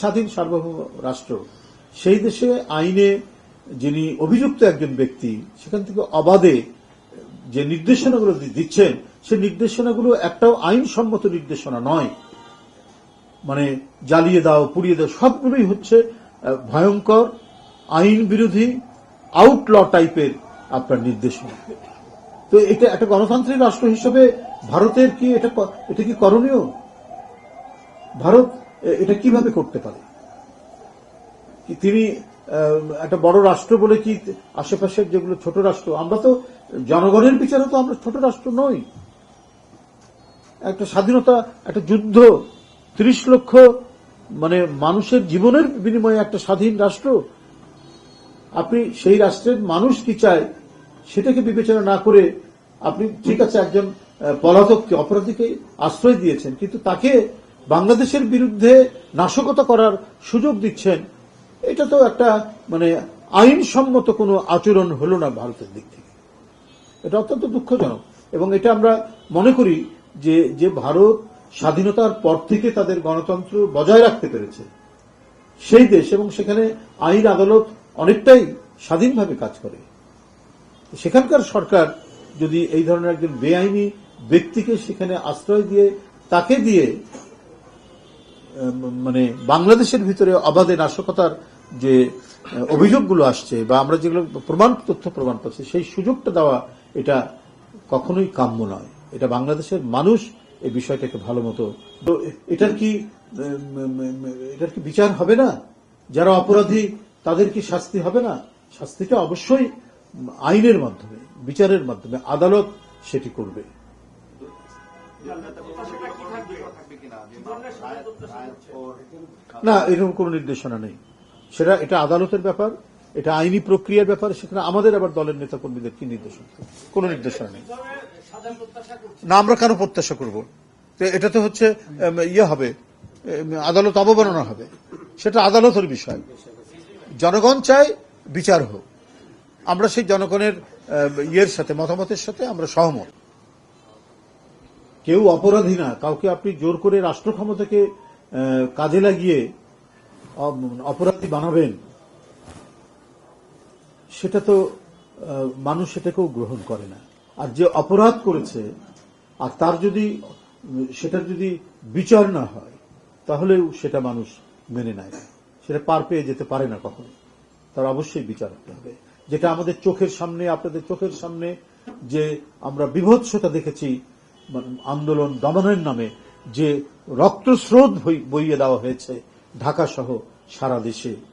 স্বাধীন সার্বভৌম রাষ্ট্র সেই দেশে আইনে যিনি অভিযুক্ত একজন ব্যক্তি, সেখান থেকে অবাধে যে নির্দেশনাগুলো দিচ্ছেন, সে নির্দেশনাগুলো একটাও আইনসম্মত নির্দেশনা নয়। মানে জ্বালিয়ে দাও, পুড়িয়ে দাও, সবগুলোই হচ্ছে ভয়ঙ্কর আইন বিরোধী আউটল টাইপের আপনার নির্দেশনা। তো এটা একটা গণতান্ত্রিক রাষ্ট্র হিসেবে ভারতের কি এটা এটা কি করণীয়? ভারত এটা কীভাবে করতে পারে? তিনি একটা বড় রাষ্ট্র বলে কি আশেপাশের যেগুলো ছোট রাষ্ট্র, আমরা তো জনগণের বিচারে তো আমরা ছোট রাষ্ট্র নই। একটা স্বাধীনতা, একটা যুদ্ধ, ত্রিশ লক্ষ মানে মানুষের জীবনের বিনিময়ে একটা স্বাধীন রাষ্ট্র। আপনি সেই রাষ্ট্রের মানুষ কি চায়, সেটাকে বিবেচনা না করে আপনি ঠিক আছে একজন পলাতককে, অপরাধীকে আশ্রয় দিয়েছেন, কিন্তু তাকে বাংলাদেশের বিরুদ্ধে নাশকতা করার সুযোগ দিচ্ছেন, এটা তো একটা মানে আইনসম্মত কোনো আচরণ হলো না ভারতের দিক থেকে। এটা অত্যন্ত দুঃখজনক। এবং এটা আমরা মনে করি যে যে ভারত স্বাধীনতার পর থেকে তাদের গণতন্ত্র বজায় রাখতে পেরেছে, সেই দেশ, এবং সেখানে আইন আদালত অনেকটাই স্বাধীনভাবে কাজ করে। সেখানকার সরকার যদি এই ধরনের একজন বেআইনি ব্যক্তিকে সেখানে আশ্রয় দিয়ে, তাকে দিয়ে মানে বাংলাদেশের ভিতরে অবাধে নাশকতার যে অভিযোগগুলো আসছে বা আমরা যেগুলো প্রমাণ, তথ্য প্রমাণ পাচ্ছি, সেই সুযোগটা দেওয়া এটা কখনোই কাম্য নয়। এটা বাংলাদেশের মানুষ এই বিষয়টাকে ভালো মতো তো এটার কি এটার কি বিচার হবে না? যারা অপরাধী, তাদের কি শাস্তি হবে না? শাস্তিটা অবশ্যই আইনের মাধ্যমে, বিচারের মাধ্যমে আদালত সেটি করবে। না, এরকম কোনো নির্দেশনা নেই। সেটা, এটা আদালতের ব্যাপার, এটা আইনি প্রক্রিয়ার ব্যাপার, সেখানে আমাদের আবার দলের নেতা কর্মীদের কি নির্দেশনা? কোনো নির্দেশনা নেই। না, আমরা কেন প্রত্যাশা করব? এটা তো হচ্ছে ইয়ে হবে আদালত অবমাননা হবে। সেটা আদালতের বিষয়। জনগণ চায় বিচার হোক। আমরা সেই জনগণের ইয়ের সাথে, মতামতের সাথে আমরা সহমত। কেউ অপরাধী না, কাউকে আপনি জোর করে রাষ্ট্র ক্ষমতাকে কাজে লাগিয়ে অপরাধী বানাবেন, সেটা তো মানুষ সেটাকেও গ্রহণ করে না। আর যে অপরাধ করেছে, আর তার যদি, সেটার যদি বিচার না হয় তাহলেও সেটা মানুষ মেনে নেয় না। সেটা পার পেয়ে যেতে পারে না কখনো। তার অবশ্যই বিচার হতে হবে। যেটা আমাদের চোখের সামনে, আপনাদের চোখের সামনে যে আমরা বিভৎসতা দেখেছি আন্দোলন দমনের নামে যে রক্তস্রোত বই- বইয়ে দেওয়া হয়েছে ঢাকা সহ সারা দেশে।